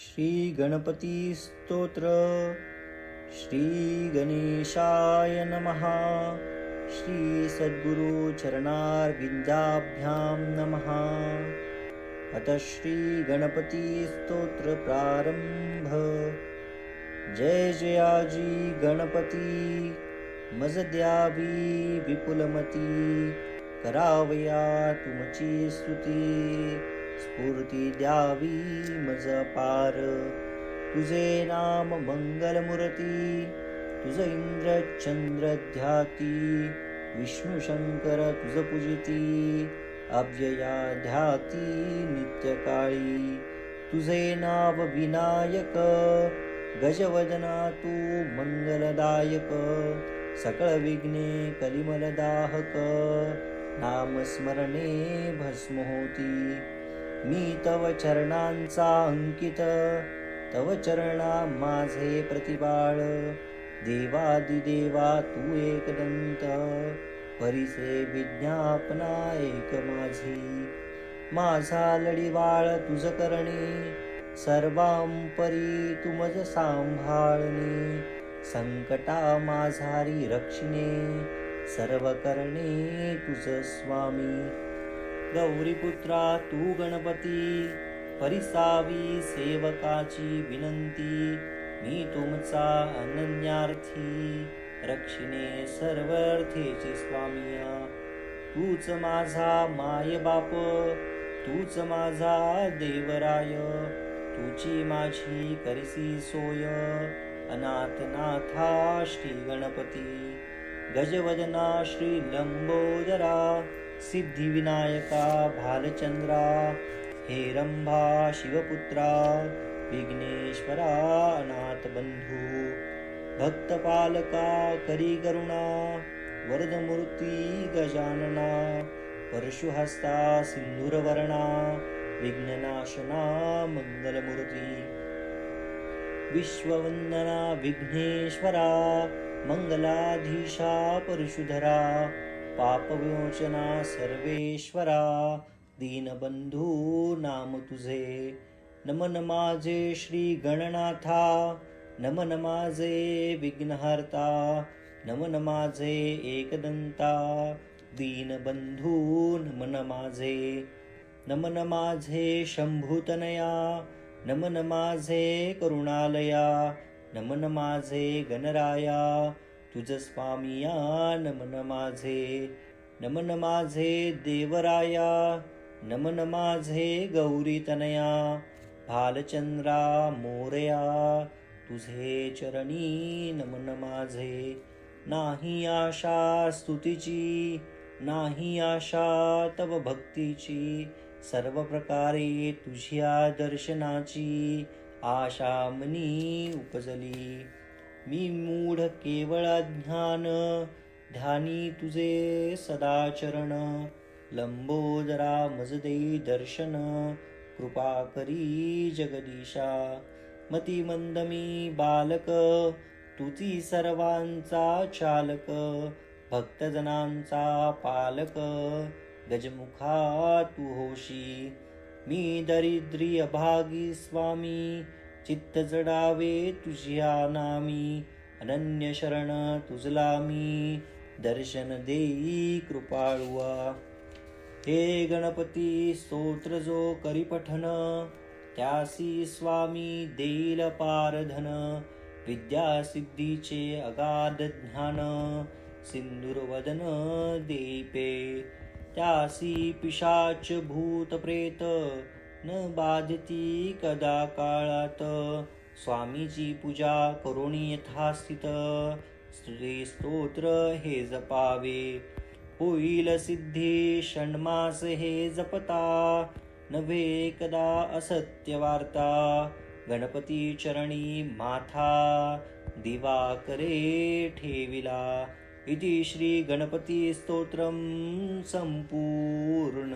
श्री गणपती स्तोत्र श्री गणेशाय नमः। श्री सद्गुरु नमः। अत श्री गणपती स्तोत्र प्रारंभ जय जयाजी गणपती। मज द्यावी विपुलमती। करावया तुमची स्तुती स्फूर्ती द्यावी मज पार. तुझे नाम मंगलमूर्ती तुझ इंद्र चंद्र ध्याती. विष्णू शंकर तुझ पूजिती अव्यया ध्याती नित्यकाळी तुझे नाव विनायक गजवदना तू मंगलदायक. सकळ विघ्ने कलिमलदाहक नामस्मरणे भस्म होती. मी तव चरणांचा अंकित तव चरणा माझे प्रतिबाळ. देवादिदेवा तू एकदंत परिसे विज्ञापना एक माझी. माझा लढीवाळ तुझ करणे सर्वांपरी तुमज सांभाळणे. संकटा माझारी रक्षिणे सर्व करणे तुझ स्वामी. गौरीपुत्रा तू गणपती परिसावी सेवकाची विनंती मी तुमचा अनन्यार्थी रक्षिणे सर्वर्थेचे स्वामिया. तूच माझा माय बाप तूच माझा देवराय तुची माझी करिसी सोय अनाथनाथा श्री गणपती. गजवदना श्री लंबोदरा सिद्धिविनायका भालचंद्रा हेरंभा शिवपुत्रा विघ्नेश्वरा अनाथ बंधू भक्तपालका करी करुणा वरदमूर्ती गजानना परशुहस्ता सिंधुरवर्णा विघ्ननाशना मंगलमूर्ती विश्ववंदना विघ्नेश्वरा मंगलाधीशा परशुधरा पापविमोचना सर्वेश्वरा दीनबंधू नाम तुझे। नमन माझे श्री गणनाथा नमन माझे विघ्नहर्ता नमन माझे एकदंता दीनबंधू नमन माझे। नमन माझे शंभूतनया नमन माझे करुणालया नमन माझे गणराया तुझ स्वामिया नमन माझे नमन माझे देवराया नमन माझे गौरीतनया भालचंद्रा मोरया तुझे चरणी नमन माझे नाही आशा स्तुतीची नाही आशा तव भक्तीची सर्व प्रकारे तुझ्या दर्शनाची आशा मनी उपजली. मी मूढ केवळ ज्ञान ध्यानी तुझे सदाचरण. लंबोदरा मजदे दर्शन कृपा करी जगदीशा. मती मंदमी बालक तुझी सर्वांचा चालक. भक्तजनांचा पालक गजमुखा तू होशी. मी दरिद्री अभागी स्वामी चित्त जडावे तुझ्या नामी अनन्य शरण तुझला मी. दर्शन देई कृपाळुआ हे गणपती स्तोत्र जो करी पठन त्यासी स्वामी देईल पारधन. विद्या सिद्धीचे अगाध ज्ञान सिंदूरवदन देपे त्यासी पिशाच भूत प्रेत न बाधती कदा काळात. स्वामीची पूजा करुणी यथास्थित. श्री स्तोत्र हे जपावे. होईल सिद्धी षण्मास हे जपता. नव्हे कदा असत्य वार्ता. गणपती चरणी माथा. दिवा करे ठेविला. इति श्री गणपती स्तोत्रम संपूर्ण